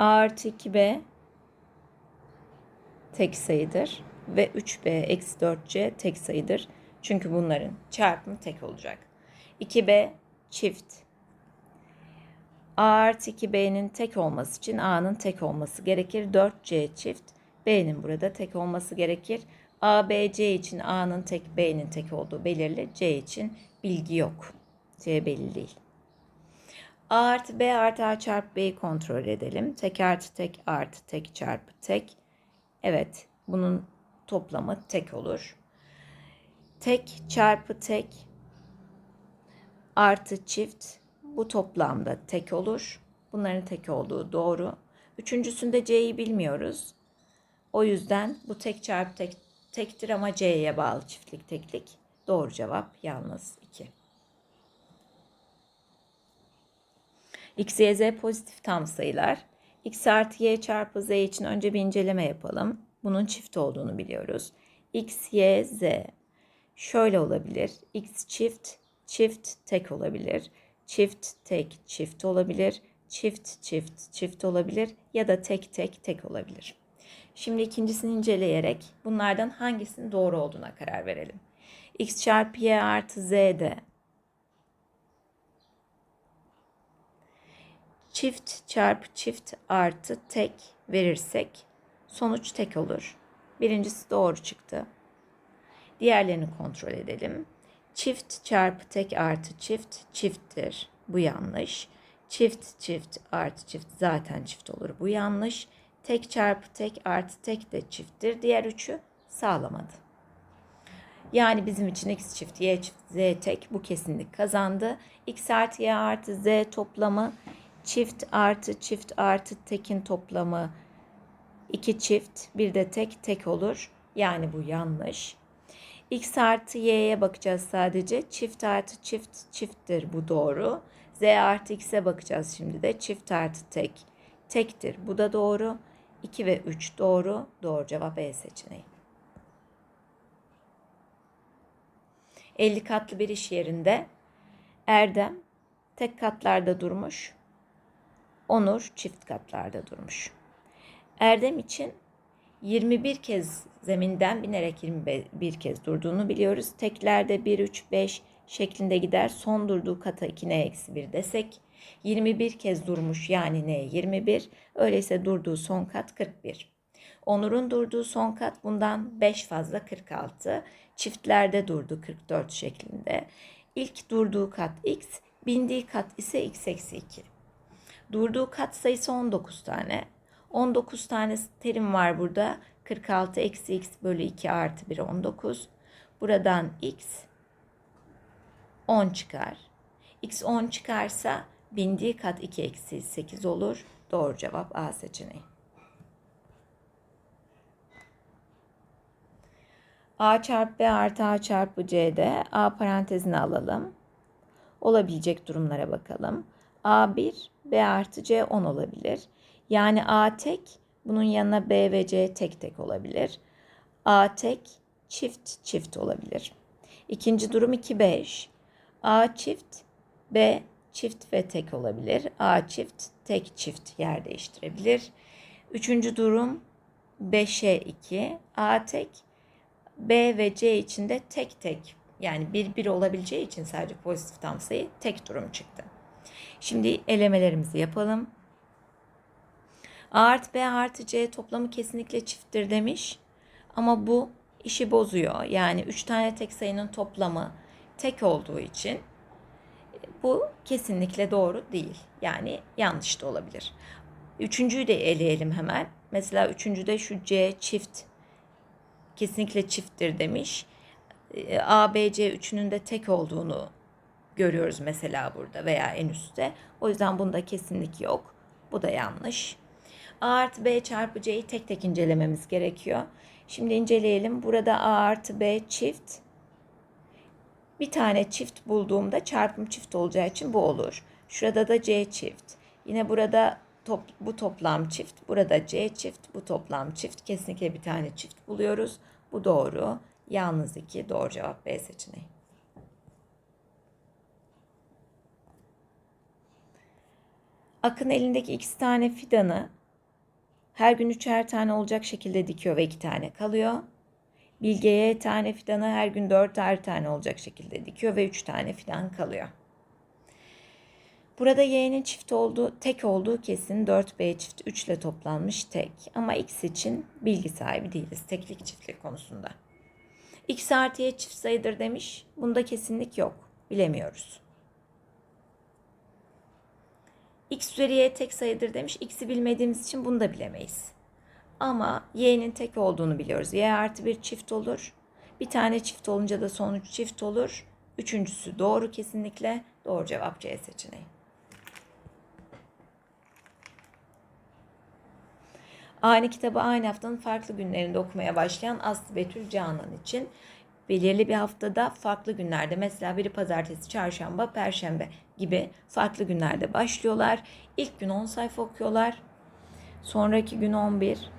A artı 2B tek sayıdır ve 3B eksi 4C tek sayıdır. Çünkü bunların çarpımı tek olacak. 2B çift. A artı 2B'nin tek olması için A'nın tek olması gerekir. 4C çift. B'nin burada tek olması gerekir. A, B, C için A'nın tek, B'nin tek olduğu belirli. C için bilgi yok. C belli değil. A artı B artı A çarpı B'yi kontrol edelim. Tek artı tek artı tek çarpı tek. Evet bunun toplamı tek olur. Tek çarpı tek artı çift bu toplamda tek olur. Bunların tek olduğu doğru. Üçüncüsünde C'yi bilmiyoruz. O yüzden bu tek çarpı tek tektir ama C'ye bağlı çiftlik teklik. Doğru cevap yalnız 2. X, Y, Z pozitif tam sayılar. X artı Y çarpı Z için önce bir inceleme yapalım. Bunun çift olduğunu biliyoruz. X, Y, Z şöyle olabilir. X çift, çift tek olabilir. Çift tek çift olabilir. Çift çift çift olabilir ya da tek tek tek olabilir. Şimdi ikincisini inceleyerek bunlardan hangisinin doğru olduğuna karar verelim. X çarpı Y artı Z'de çift çarpı çift artı tek verirsek sonuç tek olur. Birincisi doğru çıktı. Diğerlerini kontrol edelim. Çift çarpı tek artı çift çifttir. Bu yanlış. Çift çift artı çift zaten çift olur. Bu yanlış. Tek çarpı tek artı tek de çifttir. Diğer üçü sağlamadı. Yani bizim için x çift y çift z tek bu kesinlik kazandı. x artı y artı z toplamı çift artı çift artı tekin toplamı iki çift bir de tek tek olur. Yani bu yanlış. X artı y'ye bakacağız sadece. Çift artı çift çifttir bu doğru. Z artı x'e bakacağız şimdi de. Çift artı tek tektir. Bu da doğru. 2 ve 3 doğru. Doğru cevap E seçeneği. 50 katlı bir iş yerinde Erdem tek katlarda durmuş. Onur çift katlarda durmuş. Erdem için 21 kez zeminden binerek 21 kez durduğunu biliyoruz. Teklerde 1, 3, 5 şeklinde gider. Son durduğu kata 2 n eksi 1 desek 21 kez durmuş yani n 21. Öyleyse durduğu son kat 41. Onur'un durduğu son kat bundan 5 fazla 46. Çiftlerde durdu 44 şeklinde. İlk durduğu kat x, bindiği kat ise x eksi 2. Durduğu kat sayısı 19 tane. 19 tane terim var burada. 46 eksi x bölü 2 artı 1 19. Buradan x 10 çıkar. x 10 çıkarsa bindiği kat 2 eksi 8 olur. Doğru cevap A seçeneği. A çarpı B artı A çarpı C'de A parantezini alalım. Olabilecek durumlara bakalım. A1, B artı C 10 olabilir. Yani A tek, bunun yanına B ve C tek tek olabilir. A tek, çift çift olabilir. İkinci durum 2, 5. A çift, B çift ve tek olabilir. A çift, tek çift yer değiştirebilir. Üçüncü durum 5'e 2. A tek, B ve C için de tek tek yani bir bir olabileceği için sadece pozitif tam sayı tek durum çıktı. Şimdi elemelerimizi yapalım. A artı B artı C toplamı kesinlikle çifttir demiş. Ama bu işi bozuyor. Yani 3 tane tek sayının toplamı tek olduğu için bu kesinlikle doğru değil. Yani yanlış da olabilir. Üçüncüyü de eleyelim hemen. Mesela üçüncüde şu C çift kesinlikle çifttir demiş. A, B, C üçünün de tek olduğunu görüyoruz mesela burada veya en üstte. O yüzden bunda kesinlik yok. Bu da yanlış. A artı B çarpı C'yi tek tek incelememiz gerekiyor. Şimdi inceleyelim. Burada A artı B çift. Bir tane çift bulduğumda çarpım çift olacağı için bu olur. Şurada da C çift. Yine burada top, bu toplam çift. Burada C çift. Bu toplam çift. Kesinlikle bir tane çift buluyoruz. Bu doğru. Yalnız 2 doğru cevap B seçeneği. Akın elindeki x tane fidanı Her gün üçer tane olacak şekilde dikiyor ve iki tane kalıyor. Bilge'ye tane fidanı her gün dörter tane olacak şekilde dikiyor ve üç tane fidan kalıyor. Burada y'nin çift olduğu, tek olduğu kesin 4b çift 3 ile toplanmış tek. Ama x için bilgi sahibi değiliz teklik çiftlik konusunda. x artı y çift sayıdır demiş. Bunda kesinlik yok. Bilemiyoruz. X üzeri y tek sayıdır demiş. x'i bilmediğimiz için bunu da bilemeyiz. Ama y'nin tek olduğunu biliyoruz. y artı bir çift olur. Bir tane çift olunca da sonuç çift olur. Üçüncüsü doğru kesinlikle. Doğru cevap C seçeneği. Aynı kitabı aynı haftanın farklı günlerinde okumaya başlayan Aslı Betül Canan için belirli bir haftada farklı günlerde mesela biri pazartesi, çarşamba, perşembe gibi farklı günlerde başlıyorlar. İlk gün 10 sayfa okuyorlar. Sonraki gün 11,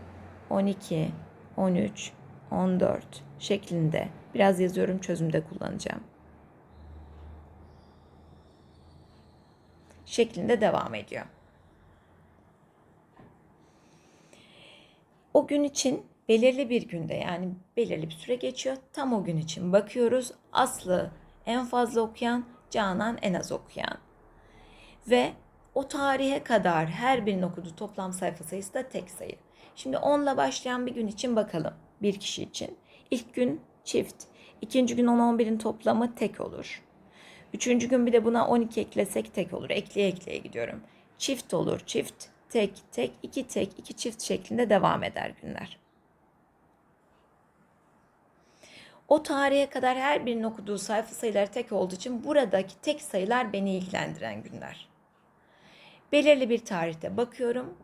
12, 13, 14 şeklinde biraz yazıyorum çözümde kullanacağım. Şeklinde devam ediyor. O gün için belirli bir günde yani belirli bir süre geçiyor. Tam o gün için bakıyoruz. Aslı en fazla okuyan, Canan en az okuyan. Ve o tarihe kadar her birinin okuduğu toplam sayfa sayısı da tek sayı. Şimdi 10 ile başlayan bir gün için bakalım bir kişi için. İlk gün çift. ikinci gün 10-11'in toplamı tek olur. Üçüncü gün bir de buna 12 eklesek tek olur. Ekleye ekleye gidiyorum. Çift olur çift tek, tek, iki tek, iki çift şeklinde devam eder günler. O tarihe kadar her birinin okuduğu sayfa sayıları tek olduğu için buradaki tek sayılar beni ilgilendiren günler. Belirli bir tarihte bakıyorum.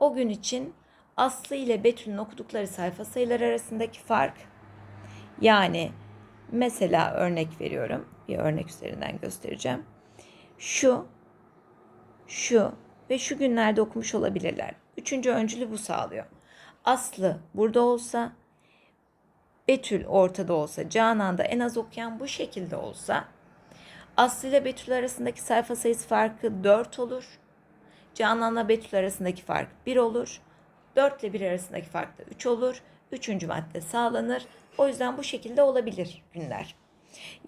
O gün için Aslı ile Betül'ün okudukları sayfa sayıları arasındaki fark yani mesela örnek veriyorum. Bir örnek üzerinden göstereceğim. Şu, şu ve şu günlerde okumuş olabilirler. Üçüncü öncülü bu sağlıyor. Aslı burada olsa, Betül ortada olsa, Canan da en az okuyan bu şekilde olsa, Aslı ile Betül arasındaki sayfa sayısı farkı 4 olur. Canan'la Betül arasındaki fark 1 olur. 4 ile 1 arasındaki fark da 3 olur. Üçüncü madde sağlanır. O yüzden bu şekilde olabilir günler.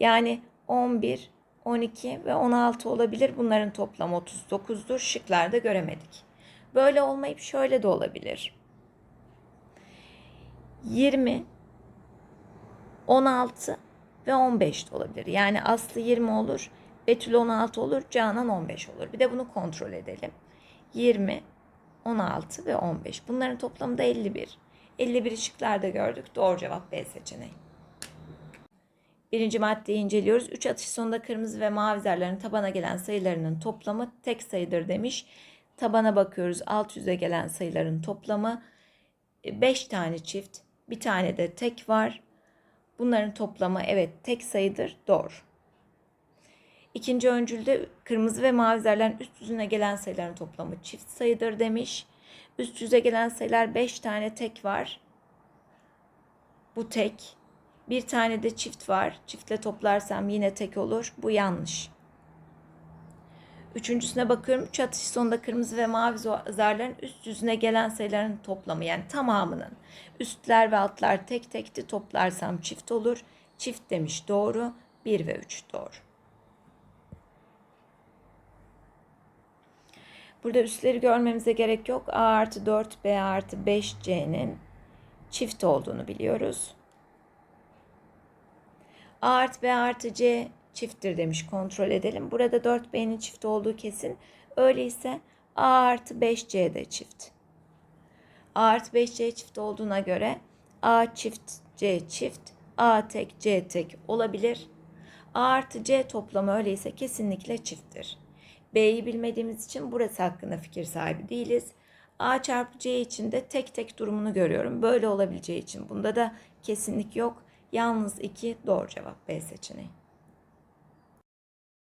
Yani 11, 12 ve 16 olabilir. Bunların toplamı 39'dur. Şıklarda göremedik. Böyle olmayıp şöyle de olabilir. 20, 16 ve 15 de olabilir. Yani Aslı 20 olur, Betül 16 olur, Canan 15 olur. Bir de bunu kontrol edelim. 20, 16 ve 15. Bunların toplamı da 51. 51 şıklarda gördük. Doğru cevap B seçeneği. Birinci maddeyi inceliyoruz. 3 atış sonunda kırmızı ve mavi zarların tabana gelen sayılarının toplamı tek sayıdır demiş. Tabana bakıyoruz. Alt yüze gelen sayıların toplamı 5 tane çift, bir tane de tek var. Bunların toplamı evet tek sayıdır. Doğru. İkinci öncülde kırmızı ve mavi zarların üst yüzüne gelen sayıların toplamı çift sayıdır demiş. Üst yüze gelen sayılar 5 tane tek var. Bu tek. Bir tane de çift var. Çiftle toplarsam yine tek olur. Bu yanlış. Üçüncüsüne bakıyorum. Üç atış sonunda kırmızı ve mavi zarların üst yüzüne gelen sayıların toplamı yani tamamının. Üstler ve altlar tek tekti toplarsam çift olur. Çift demiş doğru. 1 ve 3 doğru. Burada üstleri görmemize gerek yok. A artı 4 B artı 5C'nin çift olduğunu biliyoruz. A artı B artı C çifttir demiş. Kontrol edelim. Burada 4B'nin çift olduğu kesin. Öyleyse A artı 5C de çift. A artı 5C çift olduğuna göre A çift C çift A tek C tek olabilir. A artı C toplamı öyleyse kesinlikle çifttir. B'yi bilmediğimiz için burası hakkında fikir sahibi değiliz. A çarpı C için de tek tek durumunu görüyorum. Böyle olabileceği için bunda da kesinlik yok. Yalnız 2 doğru cevap B seçeneği.